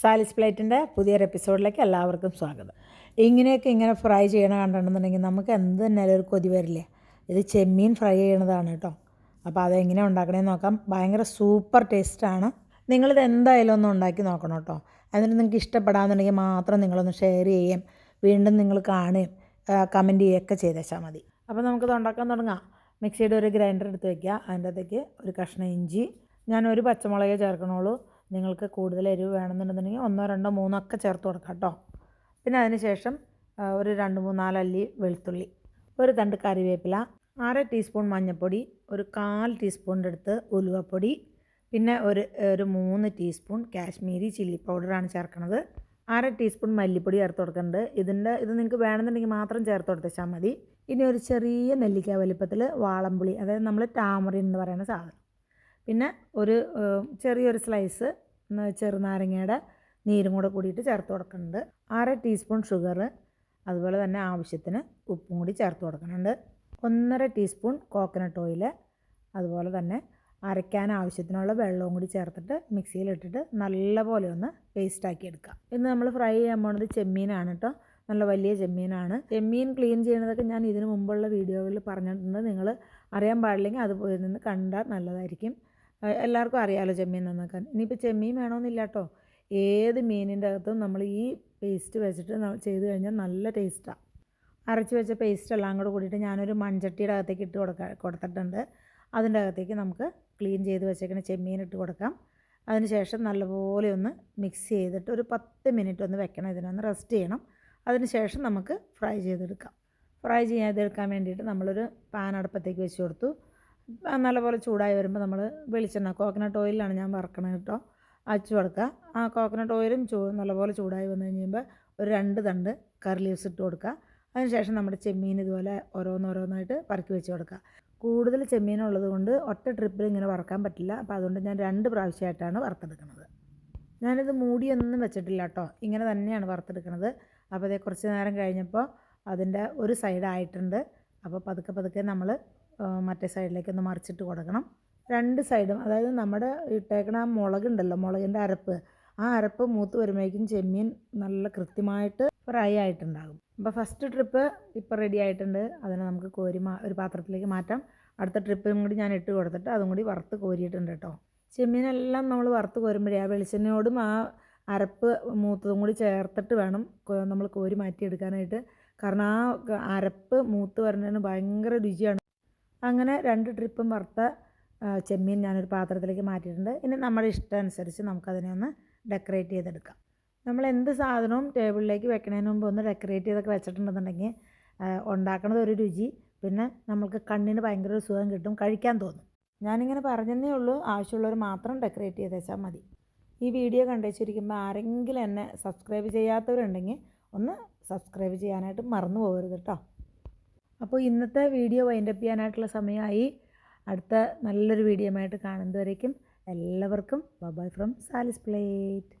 സാലിസ് പ്ലേറ്റിന്റെ പുതിയൊരു എപ്പിസോഡിലേക്ക് എല്ലാവർക്കും സ്വാഗതം. ഇങ്ങനെയൊക്കെ ഇങ്ങനെ ഫ്രൈ ചെയ്യണ കണ്ടിട്ടുണ്ടെന്നുണ്ടെങ്കിൽ നമുക്ക് എന്ത് തന്നെ ഒരു കൊതി വരില്ല? ഇത് ചെമ്മീൻ ഫ്രൈ ചെയ്യണതാണ് കേട്ടോ. അപ്പോൾ അതെങ്ങനെ ഉണ്ടാക്കണമെന്ന് നോക്കാം. ഭയങ്കര സൂപ്പർ ടേസ്റ്റാണ്. നിങ്ങളിത് എന്തായാലും ഒന്ന് ഉണ്ടാക്കി നോക്കണം കേട്ടോ. എന്നിട്ട് നിങ്ങൾക്ക് ഇഷ്ടപ്പെടാമെന്നുണ്ടെങ്കിൽ മാത്രം നിങ്ങളൊന്ന് ഷെയർ ചെയ്യുകയും വീണ്ടും നിങ്ങൾ കാണുകയും കമന്റ് ചെയ്യുകയൊക്കെ ചെയ്തേച്ചാൽ മതി. അപ്പോൾ നമുക്കിത് ഉണ്ടാക്കാൻ തുടങ്ങാം. മിക്സിയുടെ ഒരു ഗ്രൈൻഡർ എടുത്ത് വയ്ക്കുക അതിന്റെ അകത്തേക്ക് ഒരു കഷ്ണം ഇഞ്ചി. ഞാൻ ഒരു പച്ചമുളകേ ചേർക്കണുള്ളൂ. നിങ്ങൾക്ക് കൂടുതൽ എരിവ് വേണമെന്നുണ്ടെന്നുണ്ടെങ്കിൽ ഒന്നോ രണ്ടോ മൂന്നോ ഒക്കെ ചേർത്ത് കൊടുക്കാം കേട്ടോ. പിന്നെ അതിന് ശേഷം ഒരു രണ്ട് മൂന്നാലല്ലി വെളുത്തുള്ളി ഒരു തണ്ട് കറിവേപ്പില അര ടീസ്പൂൺ മഞ്ഞൾപ്പൊടി ഒരു കാൽ ടീസ്പൂണിന്റെ അടുത്ത് ഉലുവപ്പൊടി പിന്നെ ഒരു ഒരു മൂന്ന് ടീസ്പൂൺ കാശ്മീരി ചില്ലി പൗഡറാണ് ചേർക്കുന്നത്. അര ടീസ്പൂൺ മല്ലിപ്പൊടി ചേർത്ത് കൊടുക്കുന്നുണ്ട്. ഇതിന്റെ ഇത് നിങ്ങൾക്ക് വേണമെന്നുണ്ടെങ്കിൽ മാത്രം ചേർത്ത് കൊടുത്തേച്ചാൽ മതി. ഇനി ഒരു ചെറിയ നെല്ലിക്ക വലിപ്പത്തിൽ വാളംപുളി അതായത് നമ്മൾ ടാമറിൻ എന്ന് പറയുന്ന സാധനം. പിന്നെ ഒരു ചെറിയൊരു സ്ലൈസ് ചെറുനാരങ്ങയുടെ നീരും കൂടെ കൂടിയിട്ട് ചേർത്ത് കൊടുക്കുന്നുണ്ട്. അര ടീസ്പൂൺ ഷുഗർ അതുപോലെ തന്നെ ആവശ്യത്തിന് ഉപ്പും കൂടി ചേർത്ത് കൊടുക്കുന്നുണ്ട്. ഒന്നര ടീസ്പൂൺ കോക്കനട്ട് ഓയിൽ അതുപോലെ തന്നെ അരയ്ക്കാൻ ആവശ്യത്തിനുള്ള വെള്ളവും കൂടി ചേർത്തിട്ട് മിക്സിയിലിട്ടിട്ട് നല്ലപോലെ ഒന്ന് പേസ്റ്റാക്കി എടുക്കുക. ഇന്ന് നമ്മൾ ഫ്രൈ ചെയ്യാൻ പോണത് ചെമ്മീനാണ് കേട്ടോ നല്ല വലിയ ചെമ്മീനാണ്. ചെമ്മീൻ ക്ലീൻ ചെയ്യുന്നതൊക്കെ ഞാൻ ഇതിനു മുമ്പുള്ള വീഡിയോകളിൽ പറഞ്ഞിട്ടുണ്ട്. നിങ്ങൾ അറിയാൻ പാടില്ലെങ്കിൽ അത് പോയി നിന്ന് കണ്ടാൽ നല്ലതായിരിക്കും. എല്ലാവർക്കും അറിയാമല്ലോ ചെമ്മീൻ നന്നാക്കാൻ. ഇനിയിപ്പോൾ ചെമ്മീൻ വേണമെന്നില്ല കേട്ടോ ഏത് മീനിന്റെ അകത്തും നമ്മൾ ഈ പേസ്റ്റ് വെച്ചിട്ട് ചെയ്ത് കഴിഞ്ഞാൽ നല്ല ടേസ്റ്റാണ് അരച്ച് വെച്ച പേസ്റ്റ് എല്ലാം കൂടെ കൂടിയിട്ട് ഞാനൊരു മൺചട്ടിയുടെ അകത്തേക്ക് ഇട്ട് കൊടുക്ക കൊടുത്തിട്ടുണ്ട്. അതിന്റെ അകത്തേക്ക് നമുക്ക് ക്ലീൻ ചെയ്ത് വെച്ചേക്കുന്ന ചെമ്മീൻ ഇട്ട് കൊടുക്കാം. അതിനുശേഷം നല്ലപോലെ ഒന്ന് മിക്സ് ചെയ്തിട്ട് ഒരു പത്ത് മിനിറ്റ് ഒന്ന് വെക്കണം ഇതിനൊന്ന് റെസ്റ്റ് ചെയ്യണം. അതിനുശേഷം നമുക്ക് ഫ്രൈ ചെയ്തെടുക്കാം. ഫ്രൈ ചെയ്തെടുക്കാൻ വേണ്ടിയിട്ട് നമ്മളൊരു പാൻ അടുപ്പത്തേക്ക് വെച്ച് കൊടുത്തു. നല്ലപോലെ ചൂടായി വരുമ്പോൾ നമ്മൾ വെളിച്ചെണ്ണ കോക്കനട്ട് ഓയിലാണ് ഞാൻ വറക്കണത് കേട്ടോ. അച്ചു കൊടുക്കുക. ആ കോക്കനട്ട് ഓയിലും ചൂ നല്ലപോലെ ചൂടായി വന്നു കഴിയുമ്പോൾ ഒരു രണ്ട് തണ്ട് കറി ലീവ്സ് ഇട്ട് കൊടുക്കുക. അതിനുശേഷം നമ്മുടെ ചെമ്മീൻ ഇതുപോലെ ഓരോന്നോരോന്നായിട്ട് പറക്കി വെച്ച് കൊടുക്കുക. കൂടുതൽ ചെമ്മീൻ ഉള്ളത് കൊണ്ട് ഒറ്റ ട്രിപ്പിൽ ഇങ്ങനെ വറക്കാൻ പറ്റില്ല. അപ്പോൾ അതുകൊണ്ട് ഞാൻ രണ്ട് പ്രാവശ്യമായിട്ടാണ് വറുത്തെടുക്കുന്നത്. ഞാനിത് മൂടിയൊന്നും വെച്ചിട്ടില്ല കേട്ടോ. ഇങ്ങനെ തന്നെയാണ് വറുത്തെടുക്കുന്നത് അപ്പോൾ അതേ കുറച്ച് നേരം കഴിഞ്ഞപ്പോൾ അതിന്റെ ഒരു സൈഡായിട്ടുണ്ട് അപ്പോൾ പതുക്കെ പതുക്കെ നമ്മൾ മറ്റേ സൈഡിലേക്ക് ഒന്ന് മറിച്ചിട്ട് കൊടുക്കണം. രണ്ട് സൈഡും അതായത് നമ്മുടെ ഇട്ടേക്കണ ആ മുളകുണ്ടല്ലോ മുളകിന്റെ അരപ്പ് ആ അരപ്പ് മൂത്ത് വരുമ്പോഴേക്കും ചെമ്മീൻ നല്ല കൃത്യമായിട്ട് ഫ്രൈ ആയിട്ടുണ്ടാകും. അപ്പോൾ ഫസ്റ്റ് ട്രിപ്പ് ഇപ്പോൾ റെഡി ആയിട്ടുണ്ട്. അതിനെ നമുക്ക് കോരി മാ ഒരു പാത്രത്തിലേക്ക് മാറ്റാം. അടുത്ത ട്രിപ്പും കൂടി ഞാൻ ഇട്ട് കൊടുത്തിട്ട് അതും കൂടി വറുത്ത് കോരിയിട്ടുണ്ട് കേട്ടോ. ചെമ്മീനെല്ലാം നമ്മൾ വറുത്ത് കോരുമ്പോഴേ ആ വെളിച്ചെണ്ണയോടും ആ അരപ്പ് മൂത്തതും കൂടി ചേർത്തിട്ട് വേണം നമ്മൾ കോരി മാറ്റിയെടുക്കാനായിട്ട്. കാരണം ആ അരപ്പ് മൂത്ത് വരുന്നതിന് ഭയങ്കര രുചിയാണ്. അങ്ങനെ രണ്ട് ട്രിപ്പും വറുത്ത ചെമ്മീൻ ഞാനൊരു പാത്രത്തിലേക്ക് മാറ്റിയിട്ടുണ്ട്. ഇനി നമ്മുടെ ഇഷ്ടം അനുസരിച്ച് നമുക്കതിനെ ഒന്ന് ഡെക്കറേറ്റ് ചെയ്തെടുക്കാം. നമ്മൾ എന്ത് സാധനവും ടേബിളിലേക്ക് വെക്കണതിന് മുമ്പ് ഒന്ന് ഡെക്കറേറ്റ് ചെയ്തൊക്കെ വെച്ചിട്ടുണ്ടെന്നുണ്ടെങ്കിൽ ഉണ്ടാക്കുന്നത് ഒരു രുചി പിന്നെ നമുക്ക് കണ്ണിന് ഭയങ്കര ഒരു സുഖം കിട്ടും കഴിക്കാൻ തോന്നും. ഞാനിങ്ങനെ പറഞ്ഞതേ ഉള്ളൂ ആവശ്യമുള്ളവർ മാത്രം ഡെക്കറേറ്റ് ചെയ്ത് വെച്ചാൽ മതി. ഈ വീഡിയോ കണ്ടുവച്ചിരിക്കുമ്പോൾ ആരെങ്കിലും എന്നെ സബ്സ്ക്രൈബ് ചെയ്യാത്തവരുണ്ടെങ്കിൽ ഒന്ന് സബ്സ്ക്രൈബ് ചെയ്യാനായിട്ട് മറന്നു പോകരുത് കേട്ടോ അപ്പോൾ ഇന്നത്തെ വീഡിയോ വൈൻഡപ്പ് ചെയ്യാനായിട്ടുള്ള സമയമായി. അടുത്ത നല്ലൊരു വീഡിയോ ആയിട്ട് കാണുന്നതുവരേക്കും എല്ലാവർക്കും ബൈ ഫ്രം സാലിസ് പ്ലേറ്റ്